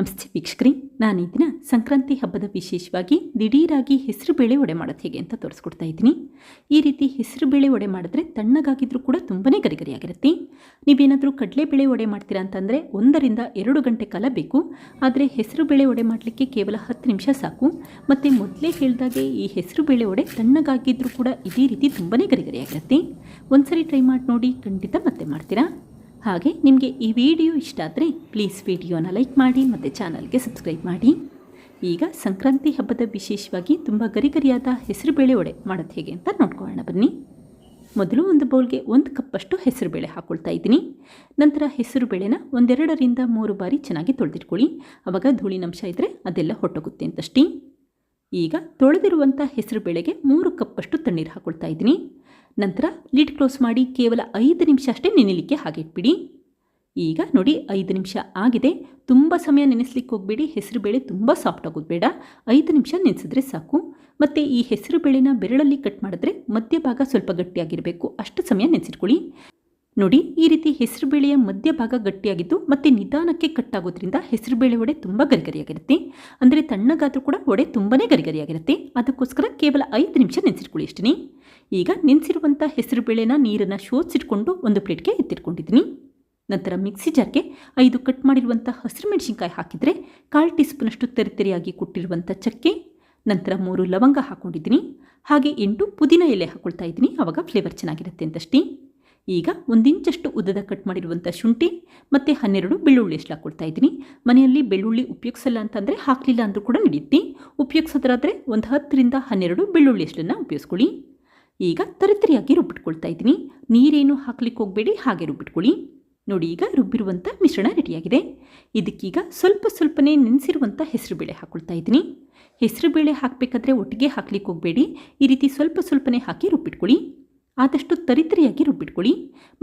ನಮಸ್ತೆ ವೀಕ್ಷಕರಿ ನಾನು ಈ ದಿನ ಸಂಕ್ರಾಂತಿ ಹಬ್ಬದ ವಿಶೇಷವಾಗಿ ದಿಢೀರಾಗಿ ಹೆಸರು ಬೇಳೆ ವಡೆ ಮಾಡೋದು ಹೇಗೆ ಅಂತ ತೋರಿಸ್ಕೊಡ್ತಾ ಇದ್ದೀನಿ. ಈ ರೀತಿ ಹೆಸರುಬೇಳೆ ವಡೆ ಮಾಡಿದ್ರೆ ತಣ್ಣಗಾಗಿದ್ರೂ ಕೂಡ ತುಂಬನೇ ಗರಿಗರಿಯಾಗಿರುತ್ತೆ. ನೀವೇನಾದರೂ ಕಡಲೆಬೇಳೆ ವಡೆ ಮಾಡ್ತೀರಾ ಅಂತಂದರೆ ಒಂದರಿಂದ ಎರಡು ಗಂಟೆ ಕಾಲ ಬೇಕು. ಆದರೆ ಹೆಸರು ಬೇಳೆ ವಡೆ ಮಾಡಲಿಕ್ಕೆ ಕೇವಲ ಹತ್ತು ನಿಮಿಷ ಸಾಕು. ಮತ್ತು ಮೊದಲೇ ಹೇಳಿದಾಗೆ ಈ ಹೆಸರು ಬೇಳೆ ವಡೆ ತಣ್ಣಗಾಗಿದ್ರೂ ಕೂಡ ಇದೇ ರೀತಿ ತುಂಬಾ ಗರಿಗರಿಯಾಗಿರುತ್ತೆ. ಒಂದ್ಸರಿ ಟ್ರೈ ಮಾಡಿ ನೋಡಿ ಖಂಡಿತ ಮತ್ತೆ ಮಾಡ್ತೀರಾ? ಹಾಗೆ ನಿಮಗೆ ಈ ವಿಡಿಯೋ ಇಷ್ಟ ಆದರೆ ಪ್ಲೀಸ್ ವಿಡಿಯೋನ ಲೈಕ್ ಮಾಡಿ ಮತ್ತು ಚಾನಲ್ಗೆ ಸಬ್ಸ್ಕ್ರೈಬ್ ಮಾಡಿ. ಈಗ ಸಂಕ್ರಾಂತಿ ಹಬ್ಬದ ವಿಶೇಷವಾಗಿ ತುಂಬ ಗರಿಗರಿಯಾದ ಹೆಸರುಬೇಳೆ ಒಡೆ ಮಾಡೋದು ಹೇಗೆ ಅಂತ ನೋಡ್ಕೊಳ್ಳೋಣ ಬನ್ನಿ. ಮೊದಲು ಒಂದು ಬೌಲ್ಗೆ ಒಂದು ಕಪ್ಪಷ್ಟು ಹೆಸರುಬೇಳೆ ಹಾಕ್ಕೊಳ್ತಾ ಇದ್ದೀನಿ. ನಂತರ ಹೆಸರುಬೇಳೆನ ಒಂದೆರಡರಿಂದ ಮೂರು ಬಾರಿ ಚೆನ್ನಾಗಿ ತೊಳೆದಿಟ್ಕೊಳ್ಳಿ. ಆವಾಗ ಧೂಳಿನಂಶ ಇದ್ದರೆ ಅದೆಲ್ಲ ಹೊಟ್ಟೋಗುತ್ತೆ ಅಂತಷ್ಟೇ. ಈಗ ತೊಳೆದಿರುವಂಥ ಹೆಸರುಬೇಳೆಗೆ ಮೂರು ಕಪ್ಪಷ್ಟು ತಣ್ಣೀರು ಹಾಕ್ಕೊಳ್ತಾ ಇದ್ದೀನಿ. ನಂತರ ಲಿಡ್ ಕ್ಲೋಸ್ ಮಾಡಿ ಕೇವಲ ಐದು ನಿಮಿಷ ಅಷ್ಟೇ ನೆನೆಲಿಕ್ಕೆ ಹಾಗಿಟ್ಬಿಡಿ ಈಗ ನೋಡಿ, ಐದು ನಿಮಿಷ ಆಗಿದೆ. ತುಂಬ ಸಮಯ ನೆನೆಸ್ಲಿಕ್ಕೆ ಹೋಗಬೇಡಿ. ಹೆಸರುಬೇಳೆ ತುಂಬ ಸಾಫ್ಟ್ ಆಗೋದು ಬೇಡ. ಐದು ನಿಮಿಷ ನೆನೆಸಿದ್ರೆ ಸಾಕು. ಮತ್ತು ಈ ಹೆಸರುಬೇಳೆನ ಬೆರಳಲ್ಲಿ ಕಟ್ ಮಾಡಿದ್ರೆ ಮಧ್ಯಭಾಗ ಸ್ವಲ್ಪ ಗಟ್ಟಿಯಾಗಿರಬೇಕು. ಅಷ್ಟು ಸಮಯ ನೆನೆಸಿಟ್ಕೊಳ್ಳಿ. ನೋಡಿ, ಈ ರೀತಿ ಹೆಸರುಬೇಳೆಯ ಮಧ್ಯಭಾಗ ಗಟ್ಟಿಯಾಗಿದ್ದು ಮತ್ತೆ ನಿಧಾನಕ್ಕೆ ಕಟ್ಟಾಗೋದ್ರಿಂದ ಹೆಸರುಬೇಳೆ ಒಡೆ ತುಂಬ ಗರಿಗರಿಯಾಗಿರುತ್ತೆ. ಅಂದರೆ ತಣ್ಣಗಾದರೂ ಕೂಡ ಒಡೆ ತುಂಬಾ ಗರಿಗರಿಯಾಗಿರುತ್ತೆ. ಅದಕ್ಕೋಸ್ಕರ ಕೇವಲ ಐದು ನಿಮಿಷ ನೆನೆಸಿಟ್ಕೊಳ್ಳಿ ಅಷ್ಟೇ ಈಗ ನೆನೆಸಿರುವಂಥ ಹೆಸರುಬೇಳೆನ ನೀರನ್ನು ಶೋಧಿಸಿಟ್ಕೊಂಡು ಒಂದು ಪ್ಲೇಟ್ಗೆ ಎತ್ತಿಟ್ಕೊಂಡಿದ್ದೀನಿ. ನಂತರ ಮಿಕ್ಸಿ ಜಾರ್ಗೆ ಐದು ಕಟ್ ಮಾಡಿರುವಂಥ ಹಸಿರು ಮೆಣಸಿನ್ಕಾಯಿ ಹಾಕಿದರೆ ಕಾಲು ಟೀ ಸ್ಪೂನಷ್ಟು ಕೊಟ್ಟಿರುವಂಥ ಚಕ್ಕೆ, ನಂತರ ಮೂರು ಲವಂಗ ಹಾಕ್ಕೊಂಡಿದ್ದೀನಿ ಹಾಗೆ ಎಂಟು ಪುದೀನ ಎಲೆ ಹಾಕ್ಕೊಳ್ತಾ ಇದ್ದೀನಿ. ಆವಾಗ ಫ್ಲೇವರ್ ಚೆನ್ನಾಗಿರುತ್ತೆ ಅಂತಷ್ಟೇ. ಈಗ ಒಂದಿಂಚಷ್ಟು ಉದ್ದದ ಕಟ್ ಮಾಡಿರುವಂಥ ಶುಂಠಿ ಮತ್ತು ಹನ್ನೆರಡು ಬೆಳ್ಳುಳ್ಳಿ ಎಷ್ಟು ಹಾಕ್ಕೊಡ್ತಾ ಇದ್ದೀನಿ. ಮನೆಯಲ್ಲಿ ಬೆಳ್ಳುಳ್ಳಿ ಉಪಯೋಗಿಸಲ್ಲ ಅಂತಂದರೆ ಹಾಕಲಿಲ್ಲ ಅಂದರೂ ಕೂಡ ನಡೆಯುತ್ತೆ ಉಪಯೋಗಿಸೋದ್ರಾದರೆ ಒಂದು ಹತ್ತರಿಂದ ಹನ್ನೆರಡು ಬೆಳ್ಳುಳ್ಳಿ ಎಷ್ಟನ್ನು ಉಪಯೋಗಿಸ್ಕೊಳ್ಳಿ. ಈಗ ತರಿತರಿಯಾಗಿ ರುಬ್ಬಿಟ್ಕೊಳ್ತಾ ಇದ್ದೀನಿ. ನೀರೇನು ಹಾಕ್ಲಿಕ್ಕೆ ಹೋಗಬೇಡಿ, ಹಾಗೆ ರುಬ್ಬಿಟ್ಕೊಳ್ಳಿ. ನೋಡಿ, ಈಗ ರುಬ್ಬಿರುವಂಥ ಮಿಶ್ರಣ ರೆಡಿಯಾಗಿದೆ. ಇದಕ್ಕೀಗ ಸ್ವಲ್ಪ ಸ್ವಲ್ಪನೇ ನೆನೆಸಿರುವಂಥ ಹೆಸರುಬೇಳೆ ಹಾಕ್ಕೊಳ್ತಾ ಇದ್ದೀನಿ. ಹೆಸರುಬೇಳೆ ಹಾಕಬೇಕಾದ್ರೆ ಒಟ್ಟಿಗೆ ಹಾಕ್ಲಿಕ್ಕೆ ಹೋಗಬೇಡಿ. ಈ ರೀತಿ ಸ್ವಲ್ಪ ಸ್ವಲ್ಪನೇ ಹಾಕಿ ರುಬ್ಬಿಟ್ಕೊಳ್ಳಿ. ಆದಷ್ಟು ತರಿತರಿಯಾಗಿ ರುಬ್ಬಿಟ್ಕೊಳ್ಳಿ.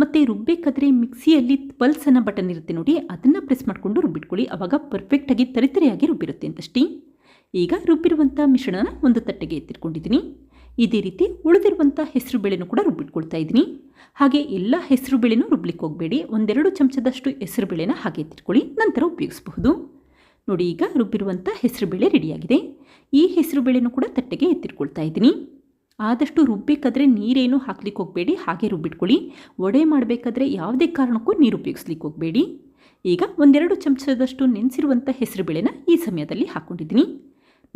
ಮತ್ತು ರುಬ್ಬೇಕಾದ್ರೆ ಮಿಕ್ಸಿಯಲ್ಲಿ ಪಲ್ಸ್ ಅನ್ನೋ ಬಟನ್ ಇರುತ್ತೆ ನೋಡಿ, ಅದನ್ನು ಪ್ರೆಸ್ ಮಾಡಿಕೊಂಡು ರುಬ್ಬಿಟ್ಕೊಳ್ಳಿ. ಆವಾಗ ಪರ್ಫೆಕ್ಟಾಗಿ ತರಿತರಿಯಾಗಿ ರುಬ್ಬಿರುತ್ತೆ ಅಂತಷ್ಟೇ. ಈಗ ರುಬ್ಬಿರುವಂಥ ಮಿಶ್ರಣನ ಒಂದು ತಟ್ಟೆಗೆ ಎತ್ತಿಟ್ಕೊಂಡಿದ್ದೀನಿ. ಇದೇ ರೀತಿ ಉಳಿದಿರುವಂಥ ಹೆಸರು ಬೇಳೆನೂ ಕೂಡ ರುಬ್ಬಿಟ್ಕೊಳ್ತಾ ಇದ್ದೀನಿ. ಹಾಗೆ ಎಲ್ಲ ಹೆಸರು ಬೇಳೆನೂ ರುಬ್ಲಿಕ್ಕೆ ಹೋಗಬೇಡಿ. ಒಂದೆರಡು ಚಮಚದಷ್ಟು ಹೆಸರು ಬೇಳೆನ ಹಾಗೆ ಎತ್ತಿಟ್ಕೊಳ್ಳಿ. ನಂತರ ಉಪಯೋಗಿಸಬಹುದು. ನೋಡಿ, ಈಗ ರುಬ್ಬಿರುವಂಥ ಹೆಸರು ಬೇಳೆ ರೆಡಿಯಾಗಿದೆ. ಈ ಹೆಸರು ಬೇಳೆನೂ ಕೂಡ ತಟ್ಟೆಗೆ ಎತ್ತಿಟ್ಕೊಳ್ತಾ ಇದ್ದೀನಿ. ಆದಷ್ಟು ರುಬ್ಬೇಕಾದ್ರೆ ನೀರೇನು ಹಾಕ್ಲಿಕ್ಕೆ ಹೋಗಬೇಡಿ, ಹಾಗೆ ರುಬ್ಬಿಟ್ಕೊಳ್ಳಿ. ವಡೆ ಮಾಡಬೇಕಾದ್ರೆ ಯಾವುದೇ ಕಾರಣಕ್ಕೂ ನೀರು ಉಪಯೋಗಿಸ್ಲಿಕ್ಕೆ ಹೋಗಬೇಡಿ. ಈಗ ಒಂದೆರಡು ಚಮಚದಷ್ಟು ನೆನೆಸಿರುವಂಥ ಹೆಸರುಬೇಳೆನ ಈ ಸಮಯದಲ್ಲಿ ಹಾಕ್ಕೊಂಡಿದ್ದೀನಿ.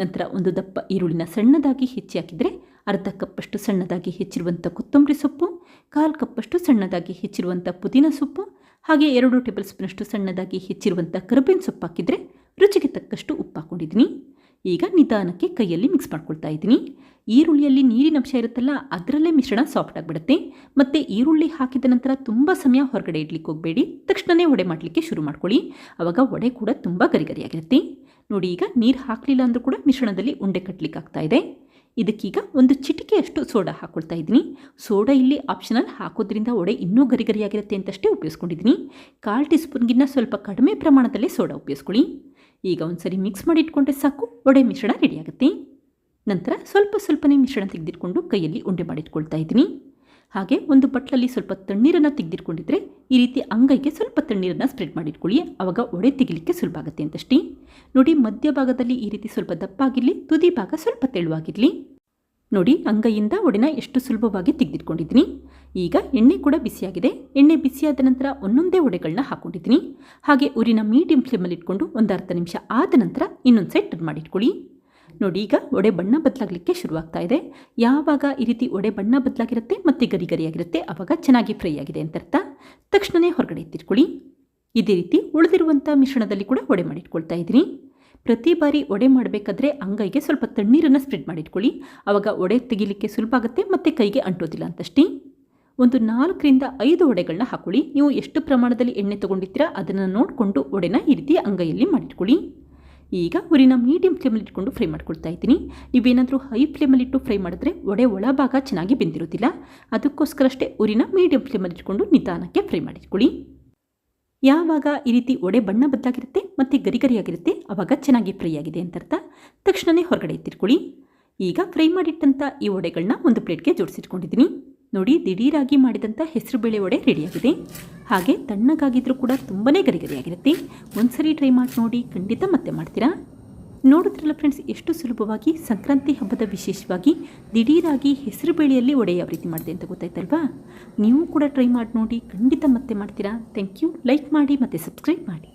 ನಂತರ ಒಂದು ದಪ್ಪ ಈರುಳ್ಳಿನ ಸಣ್ಣದಾಗಿ ಹೆಚ್ಚಿ ಹಾಕಿದರೆ ಅರ್ಧ ಕಪ್ಪಷ್ಟು ಸಣ್ಣದಾಗಿ ಹೆಚ್ಚಿರುವಂಥ ಕೊತ್ತಂಬರಿ ಸೊಪ್ಪು, ಕಾಲು ಕಪ್ಪಷ್ಟು ಸಣ್ಣದಾಗಿ ಹೆಚ್ಚಿರುವಂಥ ಪುದೀನ ಸೊಪ್ಪು, ಹಾಗೆ ಎರಡು ಟೇಬಲ್ ಸ್ಪೂನಷ್ಟು ಸಣ್ಣದಾಗಿ ಹೆಚ್ಚಿರುವಂಥ ಕರಿಬೇವಿನ ಸೊಪ್ಪು ಹಾಕಿದರೆ ರುಚಿಗೆ ತಕ್ಕಷ್ಟು ಉಪ್ಪು ಹಾಕ್ಕೊಂಡಿದ್ದೀನಿ. ಈಗ ನಿಧಾನಕ್ಕೆ ಕೈಯಲ್ಲಿ ಮಿಕ್ಸ್ ಮಾಡ್ಕೊಳ್ತಾ ಇದ್ದೀನಿ. ಈರುಳ್ಳಿಯಲ್ಲಿ ನೀರಿನಂಶ ಇರುತ್ತಲ್ಲ, ಅದರಲ್ಲೇ ಮಿಶ್ರಣ ಸಾಫ್ಟ್ ಆಗಿಬಿಡುತ್ತೆ. ಮತ್ತು ಈರುಳ್ಳಿ ಹಾಕಿದ ನಂತರ ತುಂಬ ಸಮಯ ಹೊರಗಡೆ ಇಡ್ಲಿಕ್ಕೆ ಹೋಗಬೇಡಿ. ತಕ್ಷಣವೇ ವಡೆ ಮಾಡಲಿಕ್ಕೆ ಶುರು ಮಾಡ್ಕೊಳ್ಳಿ. ಆವಾಗ ವಡೆ ಕೂಡ ತುಂಬ ಗರಿಗರಿಯಾಗಿರುತ್ತೆ. ನೋಡಿ, ಈಗ ನೀರು ಹಾಕಲಿಲ್ಲ ಅಂದರೂ ಕೂಡ ಮಿಶ್ರಣದಲ್ಲಿ ಉಂಡೆ ಕಟ್ಟಲಿಕ್ಕೆ ಆಗ್ತಾ ಇದೆ. ಇದಕ್ಕೀಗ ಒಂದು ಚಿಟಿಕೆಯಷ್ಟು ಸೋಡಾ ಹಾಕ್ಕೊಳ್ತಾ ಇದ್ದೀನಿ. ಸೋಡಾ ಇಲ್ಲಿ ಆಪ್ಷನಲ್ ಹಾಕೋದ್ರಿಂದ ವಡೆ ಇನ್ನೂ ಗರಿಗರಿಯಾಗಿರುತ್ತೆ ಅಂತಷ್ಟೇ ಉಪಯೋಗಿಸ್ಕೊಂಡಿದ್ದೀನಿ. ಕಾಲು ಟೀ ಸ್ಪೂನ್ಗಿನ್ನ ಸ್ವಲ್ಪ ಕಡಿಮೆ ಪ್ರಮಾಣದಲ್ಲಿ ಸೋಡಾ ಉಪಯೋಗಿಸ್ಕೊಳ್ಳಿ. ಈಗ ಒಂದು ಸರಿ ಮಿಕ್ಸ್ ಮಾಡಿ ಇಟ್ಕೊಂಡ್ರೆ ಸಾಕು, ವಡೆ ಮಿಶ್ರಣ ರೆಡಿಯಾಗುತ್ತೆ ನಂತರ ಸ್ವಲ್ಪ ಸ್ವಲ್ಪನೇ ಮಿಶ್ರಣ ತೆಗೆದಿಟ್ಕೊಂಡು ಕೈಯಲ್ಲಿ ಉಂಡೆ ಮಾಡಿಟ್ಕೊಳ್ತಾ ಇದ್ದೀನಿ. ಹಾಗೆ ಒಂದು ಬಟ್ಲಲ್ಲಿ ಸ್ವಲ್ಪ ತಣ್ಣೀರನ್ನು ತೆಗೆದಿಟ್ಕೊಂಡಿದ್ರೆ ಈ ರೀತಿ ಅಂಗೈಗೆ ಸ್ವಲ್ಪ ತಣ್ಣೀರನ್ನು ಸ್ಪ್ರೆಡ್ ಮಾಡಿಟ್ಕೊಳ್ಳಿ. ಆವಾಗ ಒಡೆ ತೆಗಿಲಿಕ್ಕೆ ಸುಲಭ ಆಗುತ್ತೆ ಅಂತಷ್ಟೇ. ನೋಡಿ ಮಧ್ಯಭಾಗದಲ್ಲಿ ಈ ರೀತಿ ಸ್ವಲ್ಪ ದಪ್ಪಾಗಿರಲಿ, ತುದಿ ಭಾಗ ಸ್ವಲ್ಪ ತೆಳುವಾಗಿರಲಿ. ನೋಡಿ, ಅಂಗೈಯಿಂದ ಒಡೆನ ಎಷ್ಟು ಸುಲಭವಾಗಿ ತೆಗೆದಿಟ್ಕೊಂಡಿದ್ದೀನಿ. ಈಗ ಎಣ್ಣೆ ಕೂಡ ಬಿಸಿಯಾಗಿದೆ. ಎಣ್ಣೆ ಬಿಸಿಯಾದ ನಂತರ ಒಂದೊಂದೇ ಒಡೆಗಳನ್ನ ಹಾಕ್ಕೊಂಡಿದ್ದೀನಿ ಹಾಗೆ ಊರಿನ ಮೀಡಿಯಂ ಫ್ಲೇಮಲ್ಲಿ ಇಟ್ಕೊಂಡು ಒಂದು ಅರ್ಧ ನಿಮಿಷ ಆದ ನಂತರ ಇನ್ನೊಂದು ಸೈಡ್ ಟರ್ನ್ ಮಾಡಿಟ್ಕೊಳ್ಳಿ. ನೋಡಿ, ಈಗ ಒಡೆ ಬಣ್ಣ ಬದಲಾಗಲಿಕ್ಕೆ ಶುರುವಾಗ್ತಾ ಇದೆ. ಯಾವಾಗ ಈ ರೀತಿ ಒಡೆ ಬಣ್ಣ ಬದಲಾಗಿರುತ್ತೆ ಮತ್ತು ಗರಿ ಗರಿಯಾಗಿರುತ್ತೆ ಆವಾಗ ಚೆನ್ನಾಗಿ ಫ್ರೈ ಆಗಿದೆ ಅಂತ ಅರ್ಥ. ತಕ್ಷಣವೇ ಹೊರಗಡೆ ಎತ್ತಿಟ್ಕೊಳ್ಳಿ. ಇದೇ ರೀತಿ ಉಳಿದಿರುವಂಥ ಮಿಶ್ರಣದಲ್ಲಿ ಕೂಡ ಒಡೆ ಮಾಡಿಟ್ಕೊಳ್ತಾ ಇದ್ದೀನಿ. ಪ್ರತಿ ಬಾರಿ ಒಡೆ ಮಾಡಬೇಕಾದ್ರೆ ಅಂಗೈಗೆ ಸ್ವಲ್ಪ ತಣ್ಣೀರನ್ನು ಸ್ಪ್ರೆಡ್ ಮಾಡಿಟ್ಕೊಳ್ಳಿ. ಆವಾಗ ಒಡೆ ತೆಗಿಲಿಕ್ಕೆ ಸುಲಭ ಆಗುತ್ತೆ ಮತ್ತು ಕೈಗೆ ಅಂಟೋದಿಲ್ಲ ಅಂತಷ್ಟೇ. ಒಂದು ನಾಲ್ಕರಿಂದ ಐದು ಒಡೆಗಳನ್ನ ಹಾಕೊಳ್ಳಿ. ನೀವು ಎಷ್ಟು ಪ್ರಮಾಣದಲ್ಲಿ ಎಣ್ಣೆ ತೊಗೊಂಡಿರ್ತೀರಾ ಅದನ್ನು ನೋಡಿಕೊಂಡು ಒಡೆನ ಈ ರೀತಿ ಅಂಗೈಯಲ್ಲಿ ಮಾಡಿಟ್ಕೊಳ್ಳಿ. ಈಗ ಉರಿನ ಮೀಡಿಯಂ ಫ್ಲೇಮಲ್ಲಿ ಇಟ್ಕೊಂಡು ಫ್ರೈ ಮಾಡ್ಕೊಳ್ತಾ ಇದ್ದೀನಿ. ನೀವೇನಾದರೂ ಹೈ ಫ್ಲೇಮಲ್ಲಿಟ್ಟು ಫ್ರೈ ಮಾಡಿದ್ರೆ ಒಡೆ ಒಳಭಾಗ ಚೆನ್ನಾಗಿ ಬೆಂದಿರೋದಿಲ್ಲ. ಅದಕ್ಕೋಸ್ಕರ ಅಷ್ಟೇ ಉರಿನ ಮೀಡಿಯಂ ಫ್ಲೇಮಲ್ಲಿ ಇಟ್ಕೊಂಡು ನಿಧಾನಕ್ಕೆ ಫ್ರೈ ಮಾಡಿಟ್ಕೊಳ್ಳಿ. ಯಾವಾಗ ಈ ರೀತಿ ಒಡೆ ಬಣ್ಣ ಬದಲಾಗಿರುತ್ತೆ ಮತ್ತು ಗರಿ ಗರಿಯಾಗಿರುತ್ತೆ ಆವಾಗ ಚೆನ್ನಾಗಿ ಫ್ರೈ ಆಗಿದೆ ಅಂತ ಅರ್ಥ. ತಕ್ಷಣವೇ ಹೊರಗಡೆ ಎತ್ತಿಟ್ಕೊಳ್ಳಿ. ಈಗ ಫ್ರೈ ಮಾಡಿಟ್ಟಂಥ ಈ ಒಡೆಗಳನ್ನ ಒಂದು ಪ್ಲೇಟ್ಗೆ ಜೋಡಿಸಿಟ್ಕೊಂಡಿದ್ದೀನಿ. ನೋಡಿ ದಿಢೀರಾಗಿ ಮಾಡಿದಂಥ ಹೆಸರುಬೇಳೆ ವಡೆ ರೆಡಿಯಾಗಿದೆ ಹಾಗೆ ತಣ್ಣಗಾಗಿದ್ದರೂ ಕೂಡ ತುಂಬಾ ಗರಿಗರಿಯಾಗಿರುತ್ತೆ. ಒಂದ್ಸರಿ ಟ್ರೈ ಮಾಡಿ ನೋಡಿ ಖಂಡಿತ ಮತ್ತೆ ಮಾಡ್ತೀರಾ? ನೋಡಿದ್ರಲ್ಲ ಫ್ರೆಂಡ್ಸ್ ಎಷ್ಟು ಸುಲಭವಾಗಿ ಸಂಕ್ರಾಂತಿ ಹಬ್ಬದ ವಿಶೇಷವಾಗಿ ದಿಢೀರಾಗಿ ಹೆಸರುಬೇಳೆಯಲ್ಲಿ ಒಡೆ ಯಾವ ರೀತಿ ಮಾಡಿದೆ ಅಂತ ಗೊತ್ತಾಯ್ತಲ್ವಾ? ನೀವು ಕೂಡ ಟ್ರೈ ಮಾಡಿ ನೋಡಿ ಖಂಡಿತ ಮತ್ತೆ ಮಾಡ್ತೀರಾ? ಥ್ಯಾಂಕ್ ಯು ಲೈಕ್ ಮಾಡಿ ಮತ್ತು ಸಬ್ಸ್ಕ್ರೈಬ್ ಮಾಡಿ.